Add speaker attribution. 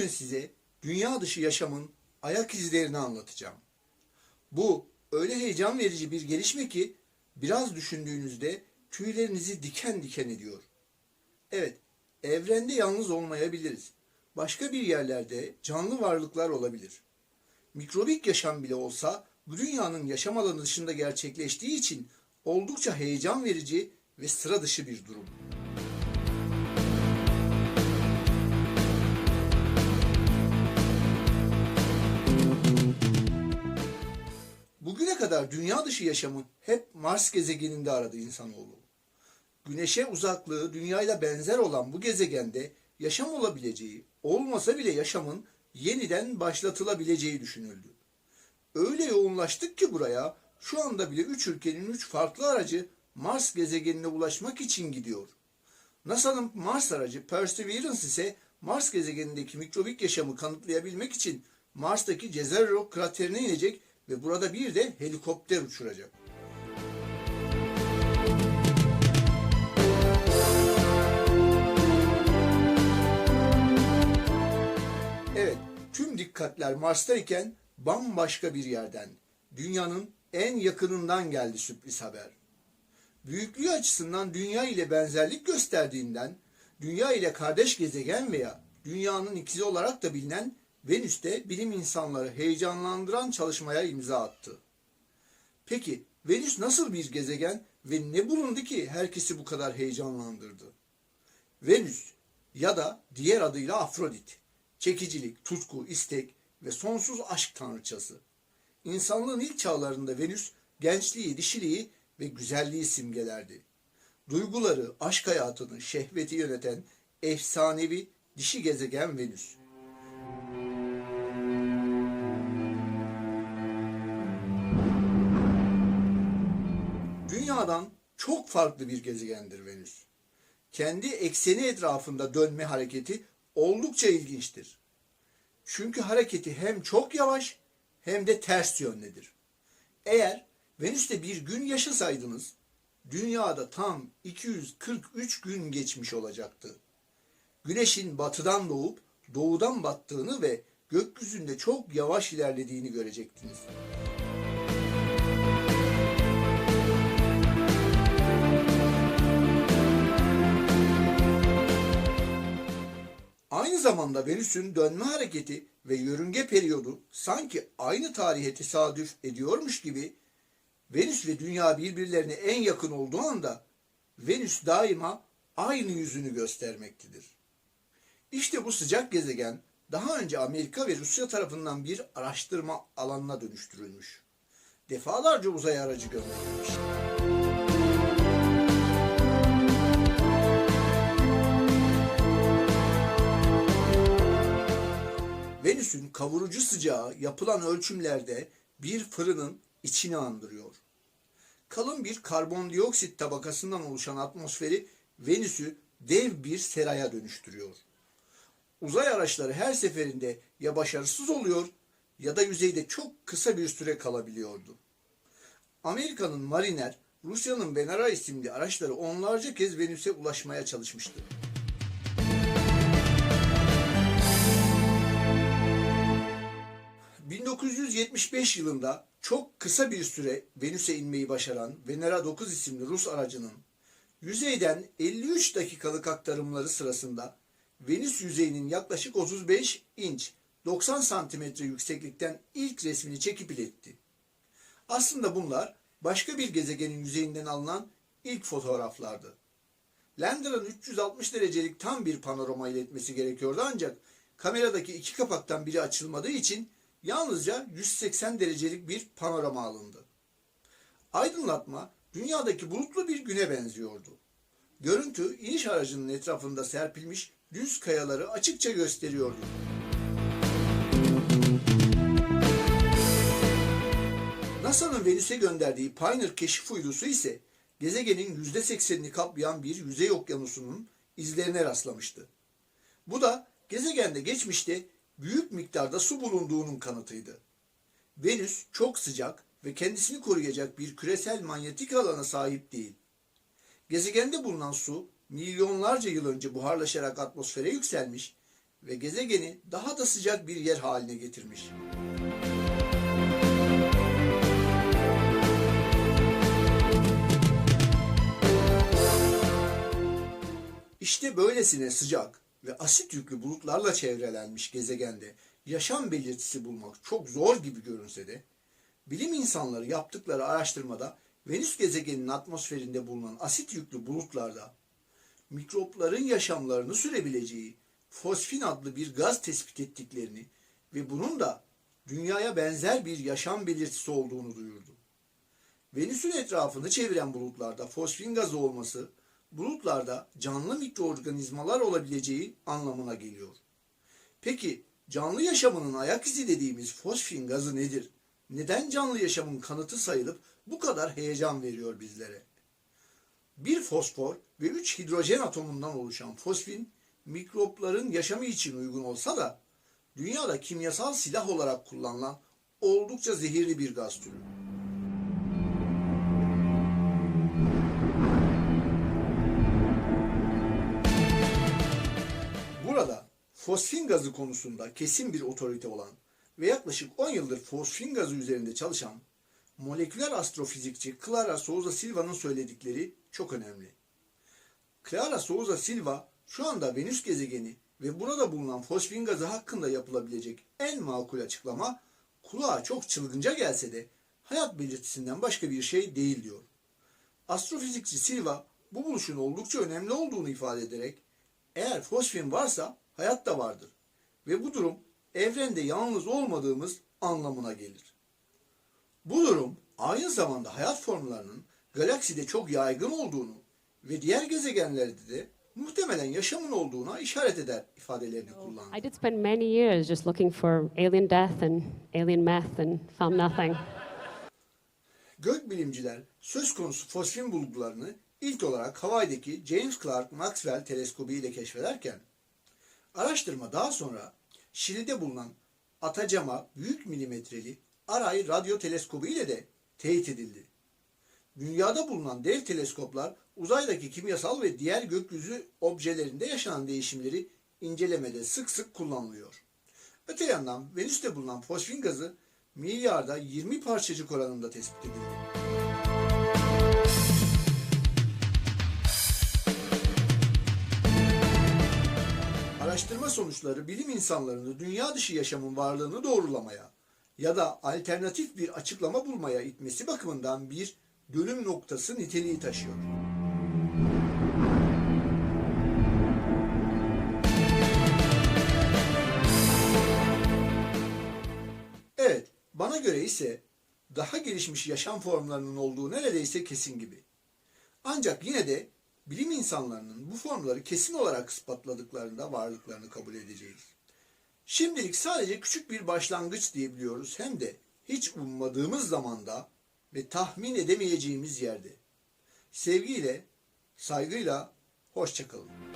Speaker 1: Bugün size dünya dışı yaşamın ayak izlerini anlatacağım. Bu öyle heyecan verici bir gelişme ki biraz düşündüğünüzde tüylerinizi diken diken ediyor. Evet, evrende yalnız olmayabiliriz. Başka bir yerlerde canlı varlıklar olabilir. Mikrobik yaşam bile olsa bu dünyanın yaşam alanı dışında gerçekleştiği için oldukça heyecan verici ve sıra dışı bir durum. Kadar dünya dışı yaşamı hep Mars gezegeninde aradı insanoğlu. Güneşe uzaklığı dünyayla benzer olan bu gezegende yaşam olabileceği, olmasa bile yaşamın yeniden başlatılabileceği düşünüldü. Öyle yoğunlaştık ki buraya şu anda bile 3 ülkenin 3 farklı aracı Mars gezegenine ulaşmak için gidiyor. NASA'nın Mars aracı Perseverance ise Mars gezegenindeki mikrobik yaşamı kanıtlayabilmek için Mars'taki Jezero kraterine inecek ve burada bir de helikopter uçuracak. Evet, tüm dikkatler Mars'tayken bambaşka bir yerden, dünyanın en yakınından geldi sürpriz haber. Büyüklüğü açısından dünya ile benzerlik gösterdiğinden, dünya ile kardeş gezegen veya dünyanın ikizi olarak da bilinen Venüs'te bilim insanları heyecanlandıran çalışmaya imza attı. Peki Venüs nasıl bir gezegen ve ne bulundu ki herkesi bu kadar heyecanlandırdı? Venüs ya da diğer adıyla Afrodit, çekicilik, tutku, istek ve sonsuz aşk tanrıçası. İnsanlığın ilk çağlarında Venüs gençliği, dişiliği ve güzelliği simgelerdi. Duyguları, aşk hayatını, şehveti yöneten efsanevi dişi gezegen Venüs. Dünyadan çok farklı bir gezegendir Venüs. Kendi ekseni etrafında dönme hareketi oldukça ilginçtir. Çünkü hareketi hem çok yavaş hem de ters yöndedir. Eğer Venüs'te bir gün yaşasaydınız, dünyada tam 243 gün geçmiş olacaktı. Güneşin batıdan doğup doğudan battığını ve gökyüzünde çok yavaş ilerlediğini görecektiniz. Aynı zamanda Venüs'ün dönme hareketi ve yörünge periyodu sanki aynı tarihe tesadüf ediyormuş gibi Venüs ve Dünya birbirlerine en yakın olduğu anda Venüs daima aynı yüzünü göstermektedir. İşte bu sıcak gezegen daha önce Amerika ve Rusya tarafından bir araştırma alanına dönüştürülmüş. Defalarca uzay aracı gönderilmiş. Venüs'ün kavurucu sıcağı yapılan ölçümlerde bir fırının içini andırıyor. Kalın bir karbondioksit tabakasından oluşan atmosferi Venüs'ü dev bir seraya dönüştürüyor. Uzay araçları her seferinde ya başarısız oluyor ya da yüzeyde çok kısa bir süre kalabiliyordu. Amerika'nın Mariner, Rusya'nın Venera isimli araçları onlarca kez Venüs'e ulaşmaya çalışmıştı. ...1975 yılında çok kısa bir süre Venüs'e inmeyi başaran Venera 9 isimli Rus aracının... ...yüzeyden 53 dakikalık aktarımları sırasında... ...Venüs yüzeyinin yaklaşık 35 inç 90 santimetre yükseklikten ilk resmini çekip iletti. Aslında bunlar başka bir gezegenin yüzeyinden alınan ilk fotoğraflardı. Lander'ın 360 derecelik tam bir panorama iletmesi gerekiyordu ancak kameradaki iki kapaktan biri açılmadığı için yalnızca 180 derecelik bir panorama alındı. Aydınlatma dünyadaki bulutlu bir güne benziyordu. Görüntü iniş aracının etrafında serpilmiş düz kayaları açıkça gösteriyordu. NASA'nın Venüs'e gönderdiği Pioneer keşif uydusu ise gezegenin %80'ini kaplayan bir yüzey okyanusunun izlerine rastlamıştı. Bu da gezegende geçmişte büyük miktarda su bulunduğunun kanıtıydı. Venüs çok sıcak ve kendisini koruyacak bir küresel manyetik alana sahip değil. Gezegende bulunan su milyonlarca yıl önce buharlaşarak atmosfere yükselmiş, ve gezegeni daha da sıcak bir yer haline getirmiş. İşte böylesine sıcak ve asit yüklü bulutlarla çevrelenmiş gezegende yaşam belirtisi bulmak çok zor gibi görünse de bilim insanları yaptıkları araştırmada Venüs gezegeninin atmosferinde bulunan asit yüklü bulutlarda mikropların yaşamlarını sürebileceği fosfin adlı bir gaz tespit ettiklerini ve bunun da dünyaya benzer bir yaşam belirtisi olduğunu duyurdu. Venüs'ün etrafını çeviren bulutlarda fosfin gazı olması bulutlarda canlı mikroorganizmalar olabileceği anlamına geliyor. Peki canlı yaşamının ayak izi dediğimiz fosfin gazı nedir? Neden canlı yaşamın kanıtı sayılıp bu kadar heyecan veriyor bizlere? Bir fosfor ve üç hidrojen atomundan oluşan fosfin mikropların yaşamı için uygun olsa da dünyada kimyasal silah olarak kullanılan oldukça zehirli bir gaz türü. Fosfin gazı konusunda kesin bir otorite olan ve yaklaşık 10 yıldır fosfin gazı üzerinde çalışan moleküler astrofizikçi Clara Souza Silva'nın söyledikleri çok önemli. Clara Souza Silva şu anda Venüs gezegeni ve burada bulunan fosfin gazı hakkında yapılabilecek en makul açıklama kulağa çok çılgınca gelse de hayat belirtisinden başka bir şey değil diyor. Astrofizikçi Silva bu buluşun oldukça önemli olduğunu ifade ederek eğer fosfin varsa hayat da vardır ve bu durum evrende yalnız olmadığımız anlamına gelir. Bu durum aynı zamanda hayat formlarının galakside çok yaygın olduğunu ve diğer gezegenlerde de muhtemelen yaşamın olduğuna işaret eder ifadelerini kullandı.
Speaker 2: I did spend many years just looking for alien death and alien meth and found nothing.
Speaker 1: Gökbilimciler söz konusu fosfin bulgularını ilk olarak Hawaii'deki James Clark Maxwell teleskobu ile keşfederken araştırma daha sonra Şili'de bulunan Atacama büyük milimetreli Aray radyo teleskobu ile de teyit edildi. Dünyada bulunan dev teleskoplar uzaydaki kimyasal ve diğer gökyüzü objelerinde yaşanan değişimleri incelemede sık sık kullanılıyor. Öte yandan Venüs'te bulunan fosfin gazı milyarda 20 parçacık oranında tespit edildi. Araştırma sonuçları bilim insanlarını dünya dışı yaşamın varlığını doğrulamaya ya da alternatif bir açıklama bulmaya itmesi bakımından bir dönüm noktası niteliği taşıyor. Evet, bana göre ise daha gelişmiş yaşam formlarının olduğu neredeyse kesin gibi. Ancak yine de bilim insanlarının bu formları kesin olarak ispatladıklarında varlıklarını kabul edeceğiz. Şimdilik sadece küçük bir başlangıç diyebiliyoruz hem de hiç ummadığımız zamanda ve tahmin edemeyeceğimiz yerde. Sevgiyle, saygıyla, hoşçakalın.